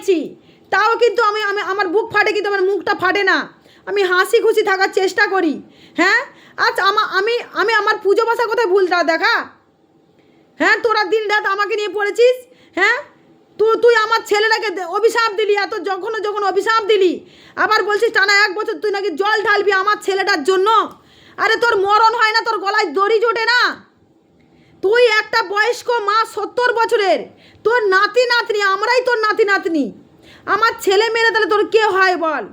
নিয়েছি তাও কিন্তু আমি আমি আমার বুক ফাটে কিন্তু আমার মুখটা ফাটে না। আমি হাসি খুশি থাকার চেষ্টা করি। হ্যাঁ? আচ্ছা আমা আমি আমি আমার পুজো বাসার কোথায় ভুলটা দেখা। হ্যাঁ? তোরা দিন রাত আমাকে নিয়ে পড়েছিস। হ্যাঁ? তুই তুই আমার ছেলেটাকে অভিশাপ দিলি এত যখন যখন অভিশাপ দিলি, আবার বলছিস টানা এক বছর তুই নাকি জল ঢালবি আমার ছেলেটার জন্য? আরে তোর মরণ হয় না, তোর গলায় দড়ি জোটে না। তুই একটা বয়স্ক মা সত্তর বছরের। তোর নাতি নাতনি আমরাই তোর নাতনি। আমার ছেলে মেয়েরা তাহলে তোর কে হয় বল?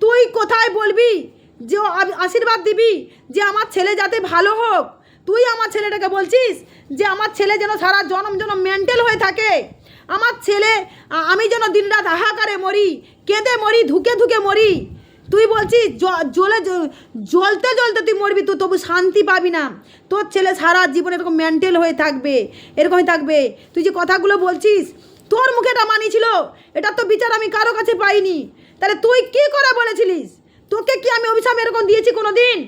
তুই কোথায় বলবি যে আশীর্বাদ দিবি যে আমার ছেলে যাতে ভালো হোক? তুই আমার ছেলেটাকে বলছিস যে আমার ছেলে যেন সারা জনম জনম মেন্টাল হয়ে থাকে? আমার ছেলে আমি যেন দিনরাত হাহাকারে মরি, কেঁদে মরি, ধুকে ধুকে মরি। তুই বলছিস জ- জ্বলে জ্বলতে জ্বলতে তুই মরবি তুই তবু শান্তি পাবি না। তোর ছেলে সারা জীবন এরকম মেন্টাল হয়ে থাকবে, এরকমই থাকবে। তুই যে কথাগুলো বলছিস তোর মুখে এটা মানিয়েছিল এটা তো বিচার আমি কারও কাছে পাইনি। তাহলে তুই কি করে বলেছিলিস? তোকে কি আমি অভিশাপ এরকম দিয়েছি কোনো দিন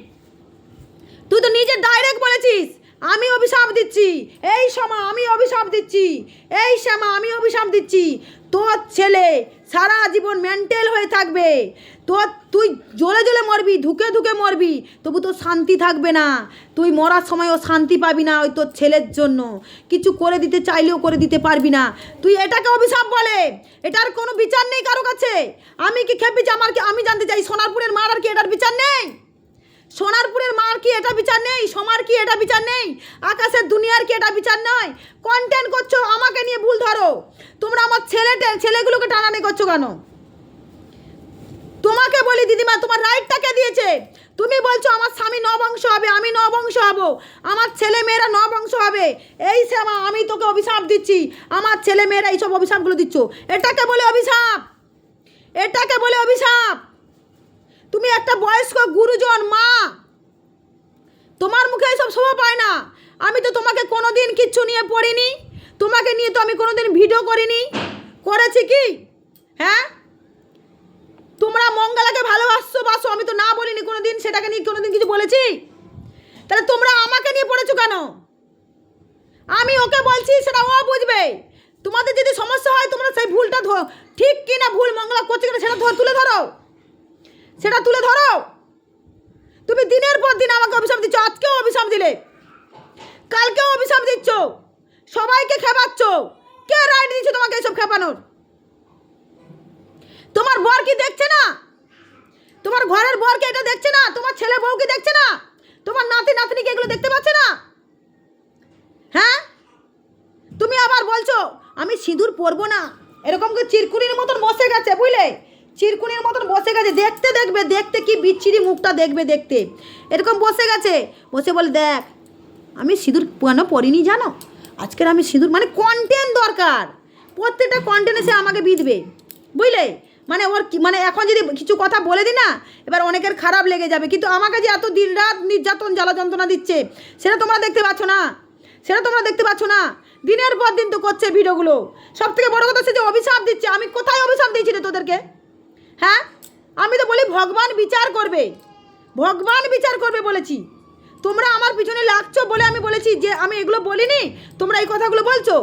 তুই তো নিজে ডাইরেক্ট বলেছিস। আমি অভিশাপ দিচ্ছি। এই সময় আমি অভিশাপ দিচ্ছি। এই শ্যামা, আমি অভিশাপ দিচ্ছি। তোর ছেলে সারা জীবন মেন্টাল হয়ে থাকবে। তোর, তুই জ্বলে জ্বলে মরবি, ধুকে ধুকে মরবি। তবু তোর শান্তি থাকবে না। তুই মরার সময়ও শান্তি পাবি না ওই তোর ছেলের জন্য। কিছু করে দিতে চাইলেও করে দিতে পারবি না। তুই এটাকে অভিশাপ বলে। এটার কোনো বিচার নেই কারও কাছে। আমি কি খেপেছি আমার কি আমি জানতে চাই সোনারপুরের মার আর কি এটার বিচার নেই? সোনারপুরের মার কি এটা বিচার নেই? সোমার কি এটা বিচার নেই? আকাশের দুনিয়ার কি এটা বিচার নয়? কন্টেন্ট করছ, আমাকে নিয়ে ভুল ধরো। তোমরা আমার ছেলেটে ছেলেগুলোকে টানানি করছ কেন? তোমাকে বলি দিদিমা, তোমার রাইটটা কে দিয়েছে? তুমি বলছো, আমার স্বামী নবংশ হবে, আমি নবংশ হব। আমার ছেলে মেয়েরা নবংশ হবে। এই শ্যামা আমি তোকে অভিশাপ দিচ্ছি। আমার ছেলে মেয়েরা এইসব অভিশাপগুলো দিচ্ছ। এটাকে বলে অভিশাপ। এটাকে বলে অভিশাপ। তুমি একটা বয়স্ক গুরুজন, মা। তোমার মুখে এইসব শোভা পায় না। আমি তো তোমাকে কোনো দিন কিচ্ছু নিয়ে পড়িনি। তোমাকে নিয়ে তো আমি কোনো দিন ভিডিও করিনি। করেছি কি? হ্যাঁ? তোমরা মঙ্গলাকে ভালোবাসছো, বাসো, আমি তো না বলিনি কোনো দিন সেটাকে নিয়ে কোনো দিন কিছু বলেছি? তাহলে তোমরা আমাকে নিয়ে পড়েছো কেন? আমি ওকে বলছি, সেটা ও বুঝবে। তোমাদের যদি সমস্যা হয়, তোমরা সেই ভুলটা ঠিক কি না ভুল মঙ্গলা করছে কিনা সেটা ধর তুলে ধরো। সেটা তুলে ধরো। তুমি দিনের পর দিন আমাকে অভিশাপ দিচ্ছ, আজকেও অভিশাপ দিলে। কালকেও অভিশাপ দিচ্ছ। সবাইকে খেপাচ্ছ। কে রাইট দিচ্ছে তোমাকে এসব খেপানোর? তোমার বর কি দেখছে না? তোমার ঘরের বরকে এটা দেখছে না? তোমার ছেলে বউকে দেখছে না? তোমার নাতি নাতনিকে এগুলো দেখতে পাচ্ছে না? হ্যাঁ? তুমি আবার বলছো, আমি সিঁদুর পরবো না। এরকম করে চিরকুনির মতন বসে গেছে, বুঝলে? চিরকুনির মতন বসে গেছে। দেখতে দেখবে, দেখতে কি বিচ্ছিরি মুখটা দেখবে দেখতে। এরকম বসে গেছে। বসে বলে, দেখ, আমি সিঁদুর কেন পরিনি জানো? আজকের আমি সিঁদুর মানে কন্টেন্ট দরকার। প্রত্যেকটা কন্টেন্টে সে আমাকে বিঁধবে। বুঝলে? মানে ওর মানে এখন যদি কিছু কথা বলে দিই না, এবার অনেকের খারাপ লেগে যাবে। কিন্তু আমাকে যে এত দিন রাত নির্যাতন জ্বালা যন্ত্রণা দিচ্ছে, সেটা তোমরা দেখতে পাচ্ছ না। সেটা তোমরা দেখতে পাচ্ছ না। দিনের পর দিন তো করছে ভিডিওগুলো। সব থেকে বড় কথা সে যে অভিশাপ দিচ্ছে। আমি কোথায় অভিশাপ দিয়েছি রে তোদেরকে? হ্যাঁ? আমি তো বলি ভগবান বিচার করবে। ভগবান বিচার করবে বলেছি। তোমরা আমার পিছনে লাগছো বলে আমি বলেছি যে আমি এগুলো বলিনি? তোমরা এই কথাগুলো বলছো?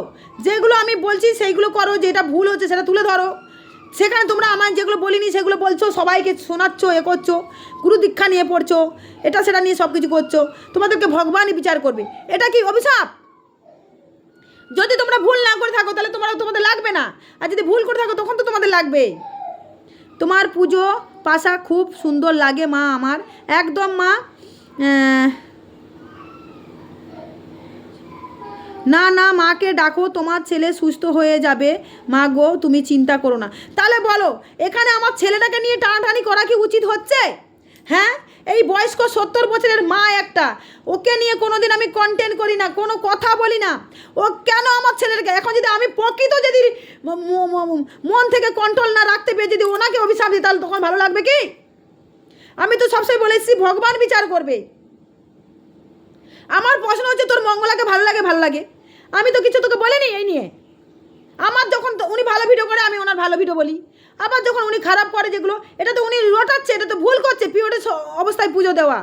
যেগুলো আমি বলছি সেইগুলো করো, যেটা ভুল হচ্ছে সেটা তুলে ধরো। সেখানে তোমরা আমার যেগুলো বলিনি সেগুলো বলছো, সবাইকে শোনাচ্ছ, এ করছ, গুরু দীক্ষা নিয়ে পড়ছো, এটা সেটা নিয়ে সব কিছু করছ। তোমাদেরকে ভগবানই বিচার করবে। এটা কি অভিশাপ? যদি তোমরা ভুল না করে থাকো, তাহলে তোমরা তোমাদের লাগবে না। আর যদি ভুল করে থাকো, তখন তো তোমাদের লাগবে তোমার পুজো পাশা খুব সুন্দর লাগে মা আমার। একদম মা না না, মাকে ডাকো, তোমার ছেলে সুস্থ হয়ে যাবে। মা গো, তুমি চিন্তা করো না। তাহলে বলো, এখানে আমার ছেলেটাকে নিয়ে টানাটানি করা কি উচিত হচ্ছে? হ্যাঁ? এই বয়স্ক সত্তর বছরের মা একটা। ওকে নিয়ে কোনোদিন আমি কন্টেন্ট করি না, কোনো কথা বলি না। ও কেন আমার ছেলেটাকে? এখন যদি আমি প্রকৃত যদি মন থেকে কন্ট্রোল না রাখতে পেরে যদি ওনাকে অভিশাপ দিই, তাহলে তখন ভালো লাগবে কি? আমি তো সবসময় বলে এসেছি, ভগবান বিচার করবে। আমার প্রশ্ন হচ্ছে, তোর মঙ্গলাকে ভালো লাগে ভালো লাগে? আমি তো কিছু তোকে বলিনি এই নিয়ে। আমার যখন উনি ভালো ভিডিও করে, আমি ওনার ভালো ভিডিও বলি। আবার যখন উনি খারাপ করে যেগুলো, এটা তো উনি রটাচ্ছে, এটা তো ভুল করছে, পিওরের অবস্থায় পুজো দেওয়া।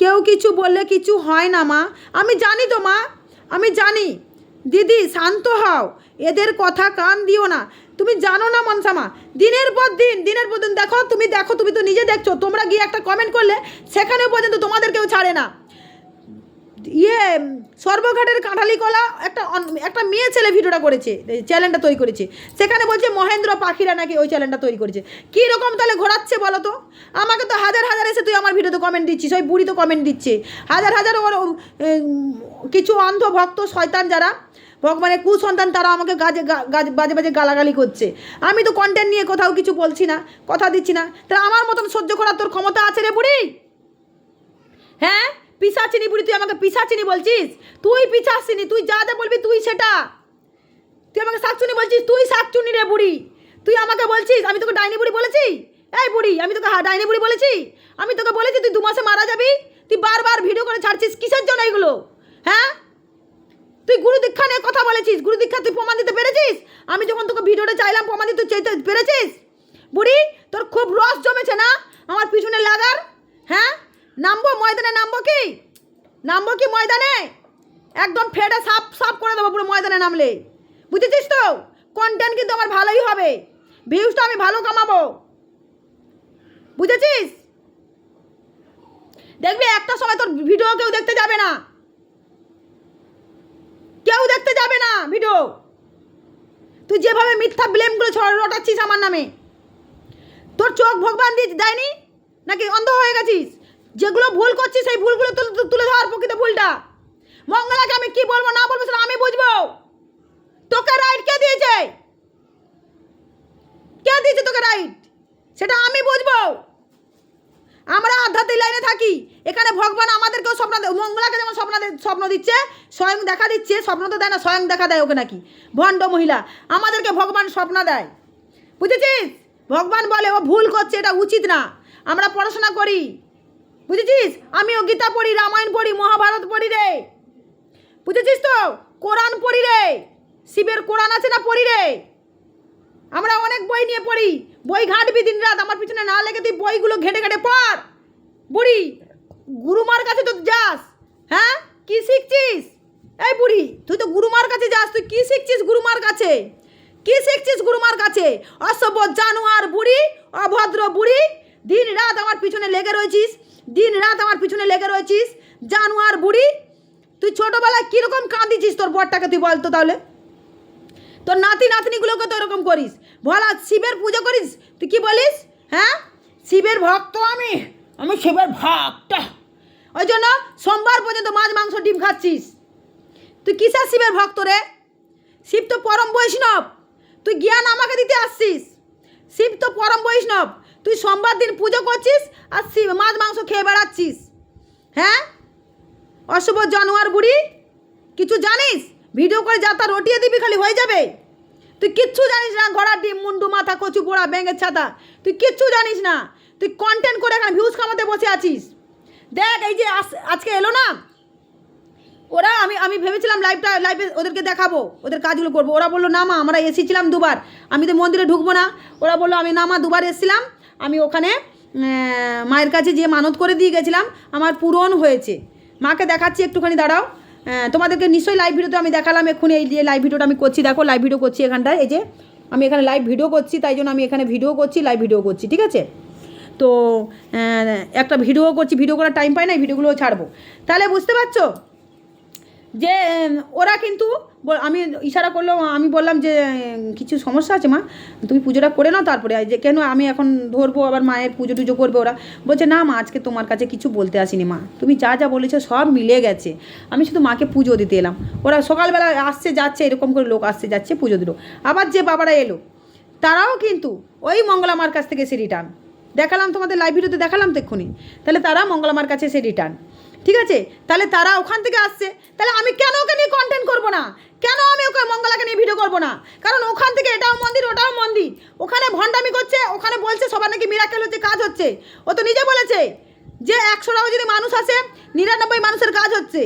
কেউ কিছু বললে কিছু হয় না, মা। আমি জানি তো, মা, আমি জানি। দিদি, শান্ত হও। এদের কথা কান দিও না। তুমি জানো না মনসামা দিনের পর দিন, দিনের পর দিন, দেখো, তুমি দেখো, তুমি তো নিজে দেখছ, তোমরা গিয়ে একটা কমেন্ট করলে সেখানেও পর্যন্ত তোমাদের কেউ ছাড়ে না। ইয়ে সর্বঘাটের কাঁঠালি কলা একটা একটা মেয়ে ছেলে ভিডিওটা করেছে চ্যানেলটা তৈরি করেছে। সেখানে বলছে, মহেন্দ্র পাখিরা নাকি ওই চ্যানেলটা তৈরি করেছে। কী রকম তাহলে ঘোরাচ্ছে বলো তো? আমাকে তো হাজার হাজার এসে তুই আমার ভিডিওতে কমেন্ট দিচ্ছিস, ওই বুড়ি তো কমেন্ট দিচ্ছে। হাজার হাজার ওর কিছু অন্ধ ভক্ত শয়তান যারা, ভগবানের কুসন্তান, তারা আমাকে গাজে বাজে বাজে গালাগালি করছে। আমি তো কন্টেন্ট নিয়ে কোথাও কিছু বলছি না, কথা দিচ্ছি না। তাহলে আমার মতন সহ্য করার তোর ক্ষমতা আছে রে বুড়ি? হ্যাঁ? পিসাচিনি বুড়ি, তুই আমাকে পিসাচিনি বলছিস? তুই পিসাচিনি, তুই যা যা বলবি তুই সেটা। তুই আমাকে শাকচুনি বলছিস, তুই শাকচুনি রে বুড়ি। তুই আমাকে বলছিস, আমি তোকে ডাইনি বুড়ি বলেছি? এই বুড়ি, আমি তোকে ডাইনি বুড়ি বলেছি? আমি তোকে বলেছি তুই দু মাসে মারা যাবি? তুই বারবার ভিডিও করে ছাড়ছিস, কিসের জন্য এইগুলো হ্যাঁ? তুই গুরু দীক্ষা নিয়ে কথা বলেছিস, গুরু দীক্ষা তুই প্রমাণ দিতে পেরেছিস? আমি যখন তোকে ভিডিওটা চাইলাম, প্রমাণ দিতে চাইতে পেরেছিস? বুড়ি, তোর খুব রস জমেছে না? আমার পিছনে লাগার? হ্যাঁ? নামবো? ময়দানে নামবো কি? নামবো কি ময়দানে? একদম ফেটে সাপ সাপ করে দেবো পুরো ময়দানে নামলে। বুঝেছিস তো? কন্টেন্ট কিন্তু আমার ভালোই হবে। ভিউজটা আমি ভালো কামাবো। বুঝেছিস? দেখবি একটা সময় তোর ভিডিও কেউ দেখতে যাবে না। কেউ দেখতে যাবে না ভিডিও তুই যেভাবে মিথ্যা ব্লেমগুলো রটাচ্ছিস আমার নামে। তোর চোখ ভগবান দিয়ে দেয়নি? নাকি অন্ধ হয়ে গেছিস? যেগুলো ভুল করছি, সেই ভুলগুলো তুলে- ধর প্রকৃত ভুলটা। মঙ্গলাকে আমি কি বলব না বলব সেটা আমি বুঝব। তোকে রাইট কে দিয়েছে? কে দিয়েছে তোকে রাইট সেটা আমি বুঝব। আমরা আধ্যাত্মিক লাইনে থাকি। এখানে ভগবান আমাদেরকেও স্বপ্ন মঙ্গলাকে যেমন স্বপ্ন স্বপ্ন দিচ্ছে, স্বয়ং দেখা দিচ্ছে, স্বপ্ন তো দেয় না, স্বয়ং দেখা দেয় ওকে নাকি। ভণ্ড মহিলা, আমাদেরকে ভগবান স্বপ্ন দেয়। বুঝেছিস? ভগবান বলে ও ভুল করছে, এটা উচিত না। আমরা পড়াশোনা করি। বুঝেছিস? আমিও গীতা পড়ি, রামায়ণ পড়ি, মহাভারত পড়ি রে। বুঝেছিস তো? কোরআন পড়ি রে। শিবের কোরআন আছে না পড়ি রে? আমরা অনেক বই নিয়ে পড়ি। বই ঘাঁটবি দিন রাত, আমার পিছনে না লেগে তুই বইগুলো ঘেটে ঘেটে পড়। বুড়ি, গুরুমার কাছে তো যাস। হ্যাঁ? কি শিখছিস? এই বুড়ি, তুই তো গুরুমার কাছে যাস, তুই কি শিখছিস গুরুমার কাছে? কি শিখছিস গুরুমার কাছে? অসভ্য জানোয়ার বুড়ি, অভদ্র বুড়ি দিন রাত আমার পিছনে লেগে রয়েছিস, দিন রাত আমার পিছনে লেগে রয়েছিস। জানোয়ার বুড়ি, তুই ছোটোবেলায় কীরকম কাঁদিছিস তোর বরটাকে তুই বলতো তাহলে? তোর নাতি নাতনিগুলোকে তো এরকম করিস। বলা শিবের পুজো করিস? তুই কি বলিস? হ্যাঁ? শিবের ভক্ত আমি আমি শিবের ভক্ত। ওই জন্য সোমবার পর্যন্ত মাছ, মাংস, ডিম খাচ্ছিস। তুই কিসের শিবের ভক্ত রে? শিব তো পরম বৈষ্ণব। তুই জ্ঞান আমাকে দিতে আসছিস। শিব তো পরম বৈষ্ণব। তুই সোমবার দিন পুজো করছিস আর মাছ, মাংস খেয়ে বেড়াচ্ছিস হ্যাঁ? অশুভ জানোয়ার বুড়ি, কিছু জানিস? ভিডিও করে যা, তা রটিয়ে দিবি খালি, হয়ে যাবে। তুই কিচ্ছু জানিস না, ঘোড়ার ডিম, মুন্ডু, মাথা, কচু, পোড়া, ব্যাঙের ছাতা। তুই কিচ্ছু জানিস না। তুই কন্টেন্ট করে এখানে ভিউজ কামাতে বসে আছিস। দেখ, এই যে আজ- আজকে এলো না? ওরা, আমি আমি ভেবেছিলাম লাইভটা লাইভে ওদেরকে দেখাবো, ওদের কাজগুলো করব। ওরা বলল, না মা, আমরা এসেছিলাম দুবার। আমি তো মন্দিরে ঢুকবো না। ওরা বলল, আমি, না মা, দুবার এসেছিলাম। আমি ওখানে মায়ের কাছে যে মানত করে দিয়ে গেছিলাম, আমার পূরণ হয়েছে। মাকে দেখাচ্ছি একটুখানি, দাঁড়াও। তোমাদেরকে নিশ্চয়ই লাইভ ভিডিওতে আমি দেখালাম এক্ষুনি, এই যে লাইভ ভিডিওটা আমি করছি। দেখো লাইভ ভিডিও করছি এখানটায়, এই যে আমি এখানে লাইভ ভিডিও করছি, তাই জন্য আমি এখানে ভিডিও করছি লাইভ ভিডিও করছি, ঠিক আছে? তো একটা ভিডিও করছি ভিডিও করার টাইম পাই না, এই ভিডিওগুলোও ছাড়বো। তাহলে বুঝতে পারছ? যে ওরা কিন্তু আমি ইশারা করল আমি বললাম যে কিছু সমস্যা আছে মা, তুমি পুজোটা করে নাও তারপরে। যে কেন আমি এখন ধরবো, আবার মায়ের পুজো টুজো করবে ওরা? বলছে, না মা, আজকে তোমার কাছে কিছু বলতে আসিনি মা। তুমি যা যা বলেছ সব মিলে গেছে। আমি শুধু মাকে পুজো দিতে এলাম। ওরা সকালবেলা আসছে, যাচ্ছে, এরকম করে লোক আসছে, যাচ্ছে, পুজো দিল। আবার যে বাবারা এলো, তারাও কিন্তু ওই মঙ্গলামার কাছ থেকে সে রিটার্ন দেখালাম তোমাদের ভিডিওতে দেখালাম তো এক্ষুনি। তাহলে তারা মঙ্গলামার কাছে সে রিটার্ন ঠিক আছে? তাহলে তারা ওখান থেকে আসছে। তাহলে আমি কেন ওকে নিয়ে কন্টেন্ট করব না? কেন আমি ওকে মঙ্গলাকে নিয়ে ভিডিও করব না? কারণ ওখান থেকে এটাও মন্দির, ওটাও মন্দির। ওখানে ভণ্ডামি করছে, ওখানে বলছে সবার নাকি মিরাকেল হচ্ছে, কাজ হচ্ছে। ও তো নিজে বলেছে যে একশোটাও যদি মানুষ আসে, নিরানব্বই মানুষের কাজ হচ্ছে।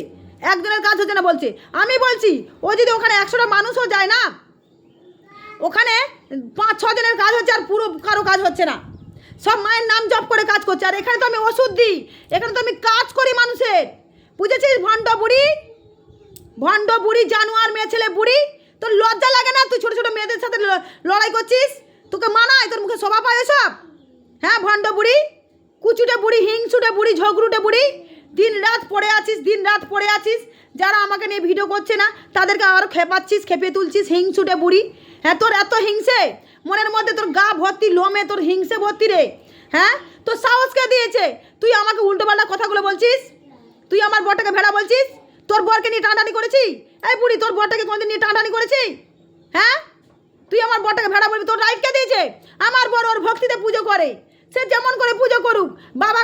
একজনের কাজ হচ্ছে না বলছে। আমি বলছি, ও যদি ওখানে একশোটা মানুষও যায় না, ওখানে পাঁচ ছ জনের কাজ হচ্ছে আর পুরো কারও কাজ হচ্ছে না। সব মায়ের নাম জপ করে কাজ করছে। আর এখানে তো আমি ওষুধ দিই। এখানে তো আমি কাজ করি মানুষের। বুঝেছিস, ভণ্ড বুড়ি? ভণ্ড বুড়ি, জানোয়ার মেয়ে, ছেলে বুড়ি? তোর লজ্জা লাগে না? তুই ছোট ছোট মেয়েদের সাথে লড়াই করছিস? তোকে মানায়? তোর মুখে শোভা পায় সব হ্যাঁ ভণ্ড বুড়ি? কুচুটে বুড়ি, হিংসুটে বুড়ি, ঝগড়ুটে বুড়ি? দিন রাত পড়ে আছিস, দিন রাত পড়ে আছিস। যারা আমাকে নিয়ে ভিডিও করছে না, তাদেরকে আরও খেপাচ্ছিস খেপে তুলছিস, হিংসুটে বুড়ি। হ্যাঁ তোর এত হিংসে? মনের মধ্যে তোর গা ভর্তি, লোমে তোর হিংসে ভর্তি রে। হ্যাঁ? তোর সাহস কে দিয়েছে? তুই আমাকে উল্টোপাল্টা কথাগুলো বলছিস? তুই আমার বরটাকে ভেড়া বলছিস? তোর বরকে নিয়ে টানটানি করেছি এই বুড়ি, তোর বরটাকে কোনদিন নিয়ে টানটানি করেছি হ্যাঁ? তুই আমার বরটাকে ভেড়া বলবি, তোর রাইট কে দিয়েছে? আমার বর ওর ভক্তিতে পুজো করে। সে যেমন করে পুজো করুক বাবা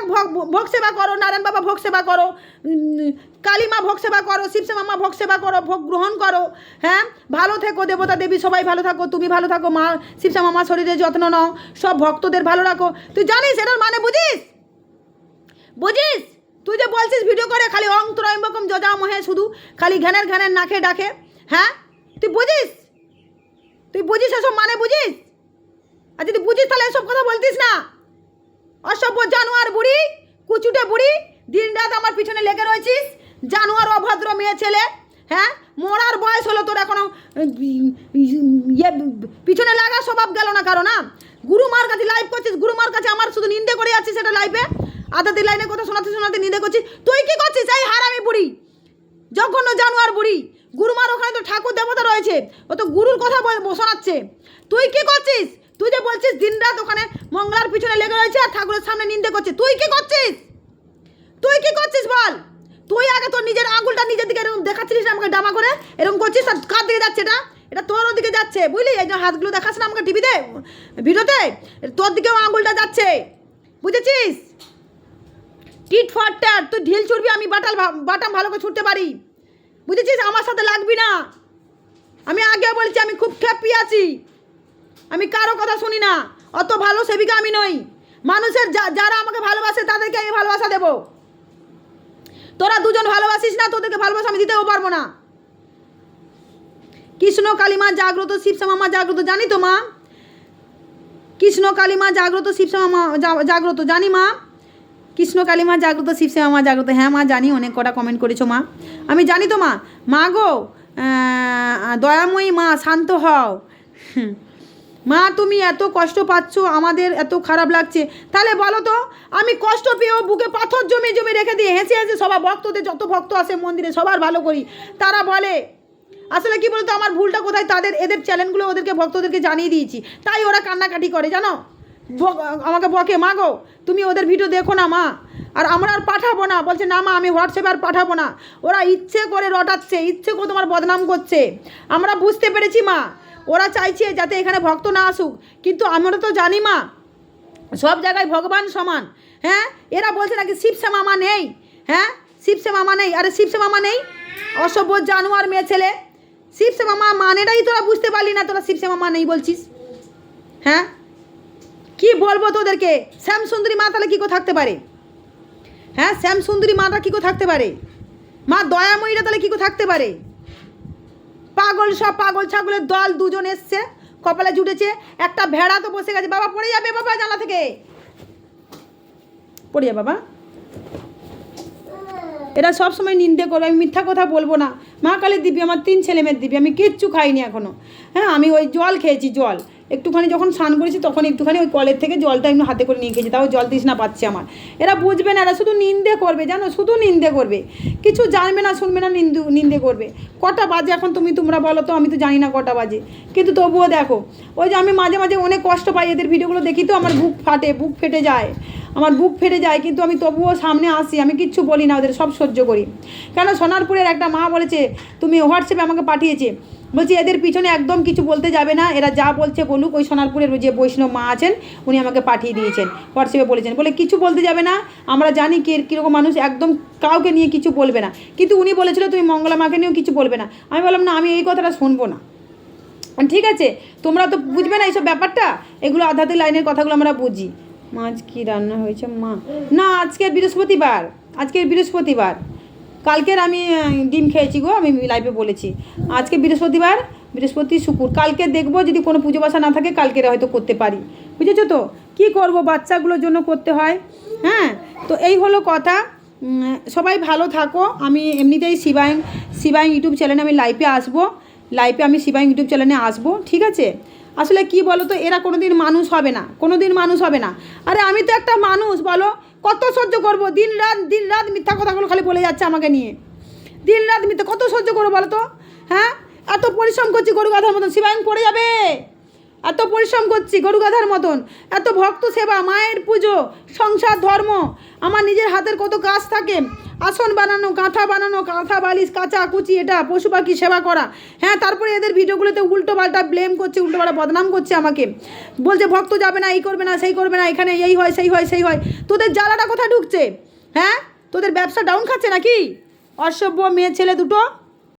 ভোগ- সেবা করো নারায়ণ বাবা ভোগ সেবা করো উম, কালী মা ভোগ সেবা করো শিবসেমা মা ভোগ সেবা করো ভোগ গ্রহণ করো হ্যাঁ? ভালো থেকো দেবতা দেবী সবাই ভালো থাকো তুমি ভালো থাকো মা শিবসেমা মা শরীরের যত্ন নাও সব ভক্তদের ভালো রাখো। তুই জানিস এটার মানে বুঝিস? বুঝিস? তুই যে বলছিস ভিডিও করে খালি অং ত্রয়ম্বকম যজা মহে শুধু খালি ঘ্যানের ঘ্যানের নাকে ডাকে হ্যাঁ? তুই বুঝিস? তুই বুঝিস এসব মানে বুঝিস? আর যদি বুঝিস তাহলে এসব কথা বলতিস না। অসভ্য জানোয়ার বুড়ি, কুচুটে বুড়ি, দিন রাত আমার পিছনে লেগে রয়েছিস। জানোয়ার অভদ্র মেয়ে ছেলে হ্যাঁ? মরার বয়স হলো তোর এখনও ইয়ে পিছনে লাগা স্বভাব গেল না কারও, না? গুরুমার কাছে লাইভ করছিস, গুরুমার কাছে আমার শুধু নিন্দে করে যাচ্ছিস সেটা লাইভে আদাতি লাইনে কথা শোনাতে শোনাতে নিন্দে করছিস। তুই কি করছিস এই হারামি বুড়ি? জঘন্য জানোয়ার বুড়ি। গুরুমার ওখানে তো ঠাকুর দেবতা রয়েছে। ও তো গুরুর কথা শোনাচ্ছে। তুই কি করছিস? তুই যে বলছিস দিনরাত ওখানে মঙ্গলার পিছনে লেগে রয়েছে আর ঠাকুরের সামনে নিন্দে করছিস, তুই কি করছিস? তুই কি করছিস বল? তুই আগে তোর নিজের আঙুলটা নিজের দিকে এরকম দেখাচ্ছিস না আমাকে ডামা করে? এরকম করছিস আর কার দিকে যাচ্ছে এটা? এটা তোর ওদিকে যাচ্ছে, বুঝলি? এই যে হাতগুলো দেখাস না আমাকে টিভিতে, ভিডিওতে, তোর দিকেও আঙুলটা যাচ্ছে, বুঝেছিস? টিট ট্যাট, তুই ঢিল ছুটবি আমি বাটাল বাটাম ভালো করে ছুটতে পারি, বুঝেছিস? আমার সাথে লাগবি না। আমি আগে বলছি, আমি খুব খ্যাপি আছি। আমি কারও কথা শুনি না। অত ভালো সেবিকা আমি নই। মানুষের যারা আমাকে ভালোবাসে, তাদেরকে আমি ভালোবাসা দেব। তোরা দুজন ভালোবাসিস না, তোদেরকে ভালোবাসা আমি দিতেও পারব না। কৃষ্ণ কালীমা জাগ্রত শিবশ্যামা মা জাগ্রত, জানি তো মা? কৃষ্ণ কালীমা জাগ্রত শিবশ্যামা মা জাগ্রত, জানি মা? কৃষ্ণ কালী মা জাগ্রত শিবসেবা মা জাগ্রত হ্যাঁ মা, জানি, অনেক কটা কমেন্ট করেছ মা। আমি জানি তো মা। মা গো দয়াময়ী মা, শান্ত হও। মা, তুমি এত কষ্ট পাচ্ছ, আমাদের এত খারাপ লাগছে। তাহলে বলো তো, আমি কষ্ট পেয়েও বুকে পাথর জমে জমে রেখে দিয়ে হেসে হেসে সবার ভক্তদের যত ভক্ত আসে মন্দিরে সবার ভালো করি। তারা বলে, আসলে কি বলতো, আমার ভুলটা কোথায়? তাদের, এদের চ্যানেলগুলো ওদেরকে, ভক্তদেরকে জানিয়ে দিয়েছি। তাই ওরা কান্নাকাটি করে, জানো? আমাকে বকে, মা গো, তুমি ওদের ভিডিও দেখো না, মা। আর আমরা আর পাঠাবো না। বলছে, না, মা, আমি হোয়াটসঅ্যাপে আর পাঠাবো না। ওরা ইচ্ছে করে রটাচ্ছে, ইচ্ছে করে তোমার বদনাম করছে। আমরা বুঝতে পেরেছি, মা ওরা চাইছে যাতে এখানে ভক্ত না আসুক। কিন্তু আমরা তো জানি মা, সব জায়গায় ভগবান সমান। হ্যাঁ? এরা বলছে নাকি শিবসে মামা নেই। হ্যাঁ? শিবসে মামা নেই। আরে শিবসে মামা নেই? অসভ্য জানোয়ার মেয়ে ছেলে। শিবসে মামা মানেটাই তোরা বুঝতে পারলি না, তোরা শিবসে মামা নেই বলছিস। হ্যাঁ? কি বলব তোদেরকে? শ্যাম সুন্দরী মা তাহলে কী করে থাকতে পারে? হ্যাঁ? শ্যাম সুন্দরী মাটা কী করে থাকতে পারে? মা দয়াময়ীরা তাহলে কী করে থাকতে পারে? পাগল সব পাগল ছাগলের দল দুজন এসছে, কপালে জুটেছে, একটা ভেড়া তো বসে গেছে। বাবা, পড়ে যাবে, বাবা, জানলা থেকে। পড়ে যা, বাবা। এটা সবসময় নিন্দে করবে, আমি মিথ্যা কথা বলব না। মা কালী দিবি, আমার তিন ছেলে মেয়ের দিবি, আমি কিচ্ছু খাইনি এখনও। হ্যাঁ আমি ওই জল খেয়েছি, জল। একটুখানি যখন স্নান করেছি, তখন একটুখানি ওই কলের থেকে জলটা একটু হাতে করে নিয়ে খেয়েছি, তাও জল তৃষ্ণা পাচ্ছে আমার। এরা বুঝবে না, এরা শুধু নিন্দে করবে, জানো? শুধু নিন্দে করবে। কিছু জানবে না, শুনবে না, নিন্দু, নিন্দে করবে। কটা বাজে এখন তুমি, তোমরা বলো তো, আমি তো জানি না কটা বাজে। কিন্তু তবুও দেখো, ওই যে আমি মাঝে মাঝে অনেক কষ্ট পাই, এদের ভিডিওগুলো দেখি তো, আমার বুক ফাটে, বুক ফেটে যায়। আমার বুক ফেটে যায়, কিন্তু আমি তবুও সামনে আসি, আমি কিচ্ছু বলি না, ওদের সব সহ্য করি। কেন? সোনারপুরের একটা মা বলেছে, তুমি হোয়াটসঅ্যাপে আমাকে পাঠিয়েছে। বলছি, এদের পিছনে একদম কিছু বলতে যাবে না, এরা যা বলছে বলুক। ওই সোনারপুরের যে বৈষ্ণব মা আছেন, উনি আমাকে পাঠিয়ে দিয়েছেন হোয়াটসঅ্যাপে বলেছেন। বলে, কিছু বলতে যাবে না, আমরা জানি কে, কীরকম মানুষ, একদম কাউকে নিয়ে কিছু বলবে না। কিন্তু উনি বলেছিল, তুমি মঙ্গলা মাকে নিয়েও কিছু বলবে না। আমি বললাম, না, আমি এই কথাটা শুনব না। ঠিক আছে, তোমরা তো বুঝবে না এইসব ব্যাপারটা? এগুলো আধাতে লাইনের কথাগুলো আমরা বুঝি। মাছ কি রান্না হয়েছে? মা। না, আজকে বৃহস্পতিবার। আজকের বৃহস্পতিবার। কালকের আমি ডিম খেয়েছি গো, আমি লাইভে বলেছি। আজকে বৃহস্পতিবার, বৃহস্পতি শুকুর। কালকে দেখব, যদি কোনো পুজো বাসা না থাকে কালকে হয়তো করতে পারি। বুঝেছ তো? কি করব, বাচ্চাগুলোর জন্য করতে হয় হ্যাঁ? তো এই হলো কথা। সবাই ভালো থাকো। আমি এমনিতেই শিবায়ং শিবায়ং ইউটিউব চ্যানেলে আমি লাইভে আসব। লাইভে আমি শিবায়ং ইউটিউব চ্যানেলে আসব, ঠিক আছে? আসলে কি বলো তো, এরা কোনো দিন মানুষ হবে না কোনো দিন মানুষ হবে না। আরে আমি তো একটা মানুষ, বলো, কত সহ্য করব? দিন রাত দিন রাত মিথ্যা কথাগুলো খালি বলে যাচ্ছে আমাকে নিয়ে। দিন রাত মিথ্যা, কত সহ্য করব বলো তো? হ্যাঁ? এত পরিশ্রম করছি গরু গাধার মতন শিবায়ন পড়ে যাবে। এত পরিশ্রম করছি গরু গাধার মতন। এত ভক্ত সেবা, মায়ের পুজো, সংসার, ধর্ম। আমার নিজের হাতের কত কাজ থাকে। আসন বানানো, কাঁথা বানানো, কাঁথা, বালিশ, কাঁচা, কুচি, এটা পশু পাখি সেবা করা। হ্যাঁ তারপরে এদের ভিডিওগুলোতে উল্টো পাল্টা ব্লেম করছে, উল্টো পাল্টা বদনাম করছে আমাকে। বলছে, ভক্ত যাবে না, এই করবে না, সেই করবে না, এখানে এই হয়, সেই হয় সেই হয়। তোদের জ্বালাটা কোথায় ঢুকছে? হ্যাঁ? তোদের ব্যবসা ডাউন খাচ্ছে নাকি? অসভ্য মেয়ে ছেলে দুটো।